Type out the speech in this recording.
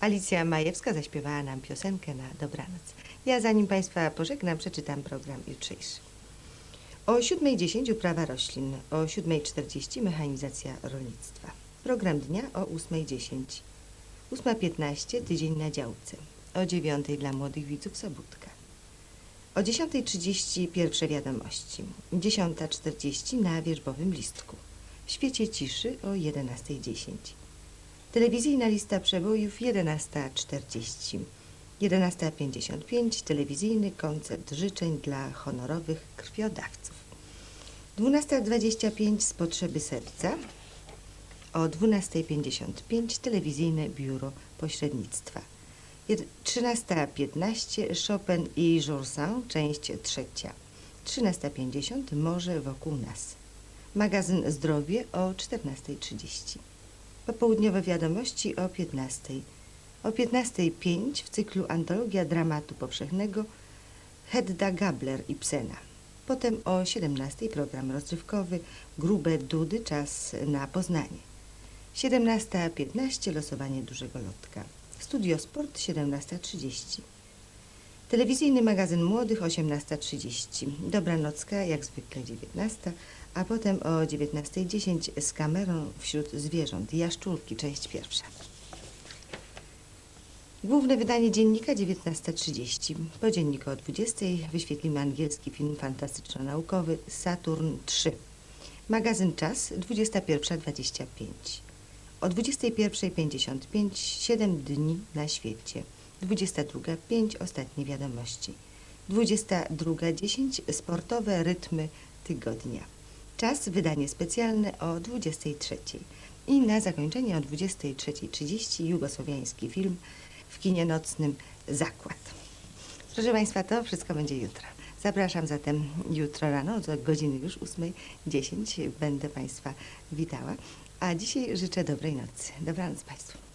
Alicja Majewska zaśpiewała nam piosenkę na dobranoc. Ja zanim Państwa pożegnam, przeczytam program jutrzejszy. O 7.10 uprawa roślin, o 7.40 mechanizacja rolnictwa. Program dnia o 8.10. 8.15 tydzień na działce. O 9.00 dla młodych widzów Sobótka. O 10.30 pierwsze wiadomości. 10.40 na wierzbowym listku. W świecie ciszy o 11.10. Telewizyjna lista przebojów 11.40. 11.55 telewizyjny koncert życzeń dla honorowych krwiodawców. 12.25 z potrzeby serca. O 12.55 telewizyjne biuro pośrednictwa. Jed- 13.15 Chopin i Joursin, część trzecia. 13.50 Morze wokół nas. Magazyn Zdrowie o 14.30. Popołudniowe wiadomości o 15.00. O 15.05 w cyklu Antologia Dramatu Powszechnego Hedda Gabler Ibsena. Potem o 17.00 program rozrywkowy Grube Dudy, czas na Poznanie. 17.15 losowanie dużego lotka. Studio Sport 17.30. Telewizyjny magazyn młodych 18.30. Dobranocka jak zwykle 19, a potem o 19.10 z kamerą wśród zwierząt. Jaszczurki, część pierwsza. Główne wydanie dziennika 19.30. Po dzienniku o 20.00 wyświetlimy angielski film fantastyczno-naukowy Saturn 3. Magazyn Czas 21.25. O 21.55 7 dni na świecie. 22.05 ostatnie wiadomości. 22.10 sportowe rytmy tygodnia. Czas wydanie specjalne o 23.00. I na zakończenie o 23.30 jugosłowiański film w kinie nocnym Zakład. Proszę Państwa, to wszystko będzie jutro. Zapraszam zatem jutro rano, od godziny już 8.10 będę Państwa witała. A dzisiaj życzę dobrej nocy. Dobranoc Państwu.